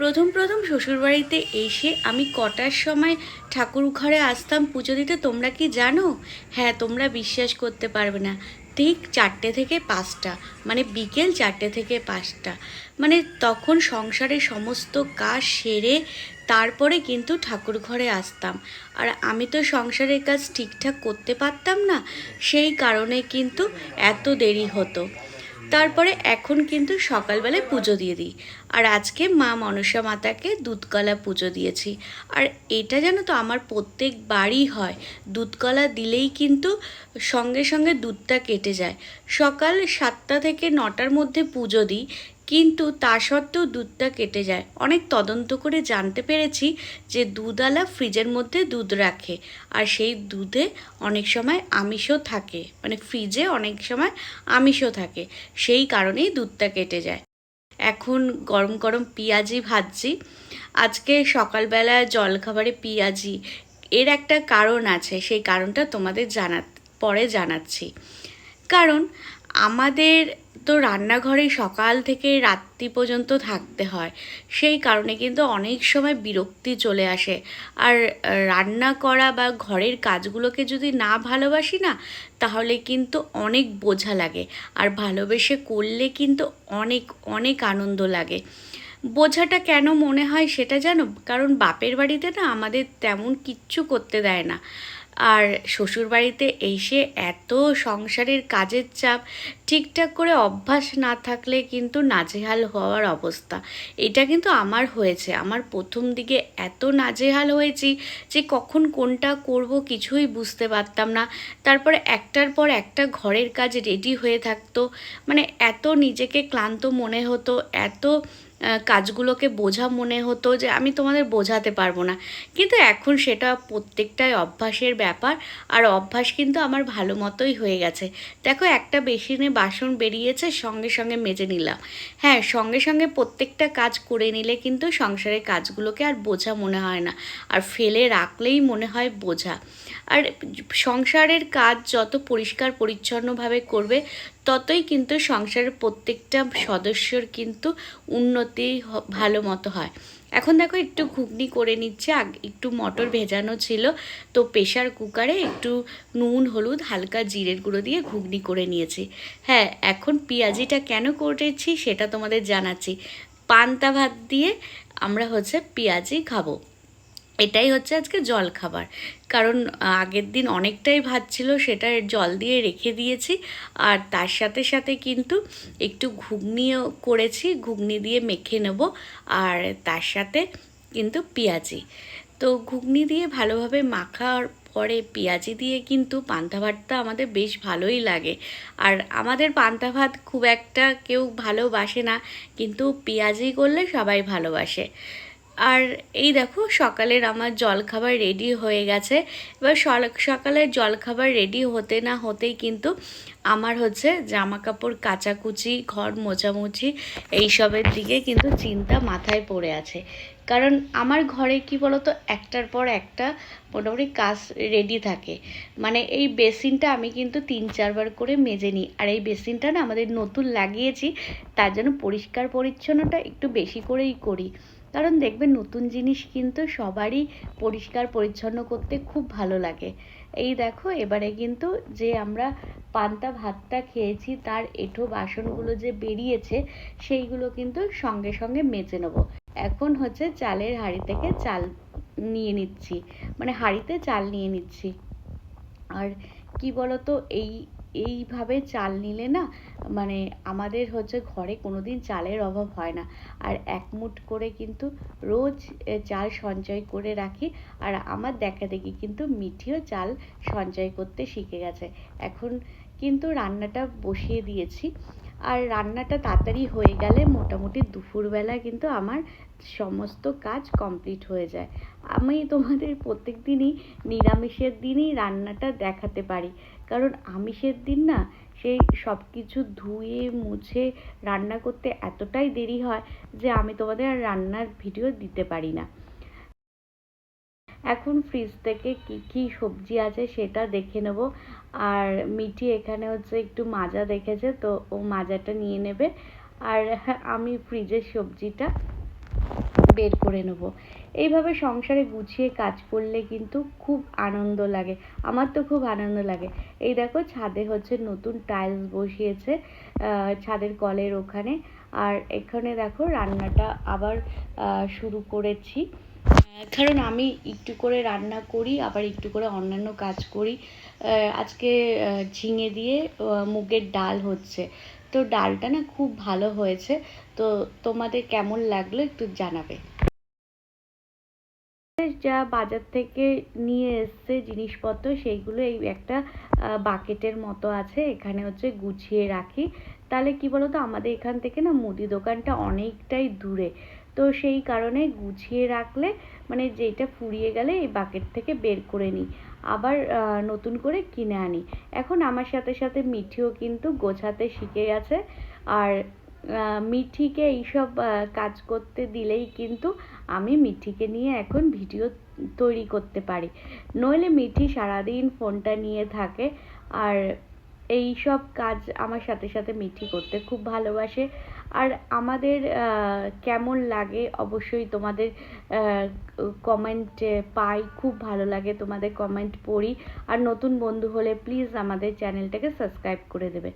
প্রথম প্রথম শ্বশুরবাড়িতে এসে আমি কটার সময় ঠাকুর ঘরে আসতাম পুজো দিতে, তোমরা কি জানো? হ্যাঁ তোমরা বিশ্বাস করতে পারবে না। ঠিক চারটে থেকে পাঁচটা মানে বিকেল চারটে থেকে পাঁচটা। মানে তখন সংসারের সমস্ত কাজ সেরে তারপরে কিন্তু ঠাকুর ঘরে আসতাম। আর আমি তো সংসারের কাজ ঠিকঠাক করতে পারতাম না, সেই কারণে কিন্তু এত দেরি হতো। তারপরে এখন কিন্তু সকালবেলায় পুজো দিয়ে দিই। আর আজকে মা মনসা মাতাকে দুধকলা পুজো দিয়েছি। আর এটা জানো তো আমার প্রত্যেক বাড়ি হয়, দুধকলা দিলেই কিন্তু সঙ্গে সঙ্গে দুধটা কেটে যায়। সকাল সাতটা থেকে নটার মধ্যে পুজো দিই কিন্তু তা সত্ত্বেও দুধটা কেটে যায়। অনেক তদন্ত করে জানতে পেরেছি যে দুধওয়ালা ফ্রিজের মধ্যে দুধ রাখে আর সেই দুধে অনেক সময় আমিষও থাকে। মানে ফ্রিজে অনেক সময় আমিষও থাকে। সেই কারণেই দুধটা কেটে যায়। এখন গরম গরম পেঁয়াজি ভাজছি। আজকে সকালবেলা জলখাবারে পেঁয়াজি। এর একটা কারণ আছে, সেই কারণটা তোমাদের জানা পরে জানাচ্ছি। কারণ আমাদের তো রান্নাঘরে সকাল থেকে রাত্রি পর্যন্ত থাকতে হয়। সেই কারণে কিন্তু অনেক সময় বিরক্তি চলে আসে। আর রান্না করা বা ঘরের কাজগুলোকে যদি না ভালোবাসি না, তাহলে কিন্তু অনেক বোঝা লাগে। আর ভালোবেসে করলে কিন্তু অনেক অনেক আনন্দ লাগে। বোঝাটা কেন মনে হয় সেটা জানো? কারণ বাপের বাড়িতে না আমাদের তেমন কিচ্ছু করতে দেয় না। আর শ্বশুর বাড়িতে এসে এত সংসারের কাজের চাপ, ঠিকঠাক করে অভ্যাস না থাকলে কিন্তু নাজেহাল হওয়ার অবস্থা। এটা কিন্তু আমার হয়েছে। আমার প্রথম দিকে এত নাজেহাল হয়েছি যে কখন কোনটা করব কিছুই বুঝতে পারতাম না। তারপরে একটার পর একটা ঘরের কাজ রেডি হয়ে থাকতো। মানে এত নিজেকে ক্লান্ত মনে হতো, এত কাজগুলোকে বোঝা মনে হতো যে আমি তোমাদের বোঝাতে পারব না। কিন্তু এখন সেটা প্রত্যেকটাই অভ্যাসের ব্যাপার, আর অভ্যাস কিন্তু আমার ভালো মতোই হয়ে গেছে। দেখো, একটা বেসিনে বাসন বেরিয়েছে, সঙ্গে সঙ্গে মেজে নিলাম। হ্যাঁ সঙ্গে সঙ্গে প্রত্যেকটা কাজ করে নিলে কিন্তু সংসারের কাজগুলোকে আর বোঝা মনে হয় না, আর ফেলে রাখলেই মনে হয় বোঝা। আর সংসারের কাজ যত পরিষ্কার পরিচ্ছন্নভাবে করবে ততই কিন্তু সংসারের প্রত্যেকটা সদস্যর কিন্তু উন্নতি ভালো মতো হয়। এখন দেখো একটু ঘুগনি করে নিচ্ছে একটু মটর ভেজানো ছিল, তো প্রেশার কুকারে একটু নুন, হলুদ, হালকা জিরের গুঁড়ো দিয়ে ঘুগনি করে নিয়েছি। হ্যাঁ এখন পেঁয়াজিটা কেন করেছি সেটা তোমাদের জানাচ্ছি। পান্তা ভাত দিয়ে আমরা হচ্ছে পেঁয়াজি খাব। এটাই হচ্ছে আজকে জল খাবার। কারণ আগের দিন অনেকটাই ভাত ছিল, সেটা জল দিয়ে রেখে দিয়েছি। আর তার সাথে সাথে কিন্তু একটু ঘুগনিও করেছি, ঘুগনি দিয়ে মেখে নেব। আর তার সাথে কিন্তু পেঁয়াজি। তো ঘুগনি দিয়ে ভালোভাবে মাখার পরে পেঁয়াজি দিয়ে কিন্তু পান্তা ভাতটা আমাদের বেশ ভালোই লাগে। আর আমাদের পান্তা ভাত খুব একটা কেউ ভালোবাসে না, কিন্তু পেঁয়াজি করলে সবাই ভালোবাসে। আর এই দেখো, সকালের আমার জলখাবার রেডি হয়ে গেছে। এবার সকালের জলখাবার রেডি হতে না হতেই কিন্তু আমার হচ্ছে জামা কাপড় কাচাকুচি, ঘর মোছামুছি এইসবের দিকে কিন্তু চিন্তা মাথায় পড়ে আছে। কারণ আমার ঘরে কি বলতো, একটার পর একটা মোটামুটি কাজ রেডি থাকে। মানে এই বেসিনটা আমি কিন্তু তিন, চারবার করে মেজে নিই। আর এই বেসিনটা না আমাদের নতুন লাগিয়েছি, তার জন্য পরিষ্কার পরিচ্ছন্নটা একটু বেশি করেই করি। কারণ দেখবে নতুন জিনিস কিন্তু সবারই পরিষ্কার, পরিচ্ছন্ন করতে খুব ভালো লাগে। এই দেখো, এবারে কিন্তু যে আমরা পান্তা ভাতটা খেয়েছি, তার এঁঠো বাসনগুলো যে বেরিয়েছে, সেইগুলো কিন্তু সঙ্গে সঙ্গে মেজে নেব। এখন হচ্ছে চালের হাঁড়ি থেকে চাল নিয়ে নিচ্ছি। মানে হাঁড়িতে চাল নিয়ে নিচ্ছি। আর কি বলতো, এই এইভাবে চাল নিলে না মানে আমাদের হচ্ছে ঘরে কোনো দিন চালের অভাব হয় না। আর এক মুঠ করে কিন্তু রোজ চাল সঞ্চয় করে রাখি। আর আমার দেখা দেখি কিন্তু মিঠিও চাল সঞ্চয় করতে শিখে গেছে। এখন কিন্তু রান্নাটা বসিয়ে দিয়েছি। আর রান্নাটা তাড়াতাড়ি হয়ে গেলে মোটামুটি দুপুরবেলা কিন্তু আমার সমস্ত কাজ কমপ্লিট হয়ে যায়। আমি তোমাদের প্রত্যেক দিনই নিরামিষের দিনই রান্নাটা দেখাতে পারি। কারণ আমিষের দিন না, সেই সব কিছু ধুয়ে, মুছে রান্না করতে এতটাই দেরি হয় যে আমি তোমাদের আর রান্নার ভিডিও দিতে পারি না। এখন ফ্রিজ থেকে কি কি সবজি আছে সেটা দেখে নেব। আর মিঠি এখানে হচ্ছে একটু মাজা দেখেছে, তো ও মাজাটা নিয়ে নেবে। আর আমি ফ্রিজের সবজিটা বের করে নেব। এইভাবে সংসারে গুছিয়ে কাজ করলে কিন্তু খুব আনন্দ লাগে। আমার তো খুব আনন্দ লাগে। এই দেখো ছাদে হচ্ছে নতুন টাইলস বসিয়েছে ছাদের কলের ওখানে। আর এখানে দেখো রান্নাটা আবার শুরু করেছি। কারণ আমি একটু করে রান্না করি, আবার একটু করে অন্যান্য কাজ করি। আজকে ঝিঙে দিয়ে মুগের ডাল হচ্ছে। তো ডালটা না খুব ভালো হয়েছে। তো তোমাদের কেমন লাগল একটু জানাবে। যা বাজার থেকে নিয়ে এসছে জিনিসপত্র, সেইগুলো এই একটা বাকেটের মতো আছে। এখানে হচ্ছে গুছিয়ে রাখি। তাহলে কি বলতো? আমাদের এখান থেকে না মুদি দোকানটা অনেকটাই দূরে। তো সেই কারণে গুছিয়ে রাখলে মানে যেটা ফুরিয়ে গেলে এই বাকেট থেকে বের করে নিই। আবার নতুন করে কিনে আনি। এখন আমার সাথে সাথে মিঠিও কিন্তু গোছাতে শিখে গেছে। আর মিঠিকে এইসব কাজ করতে দিলেই কিন্তু আমি মিঠিকে নিয়ে এখন ভিডিও তৈরি করতে পারি। নইলে মিঠি সারাদিন ফোনটা নিয়ে থাকে। আর এই সব কাজ আমার সাথে সাথে মিঠি করতে খুব ভালোবাসে। আর আমাদের কেমন লাগে অবশ্যই তোমাদের কমেন্ট পাই। খুব ভালো লাগে তোমাদের কমেন্ট পড়ি। আর নতুন বন্ধু হলে প্লিজ আমাদের চ্যানেলটাকে সাবস্ক্রাইব করে দেবে।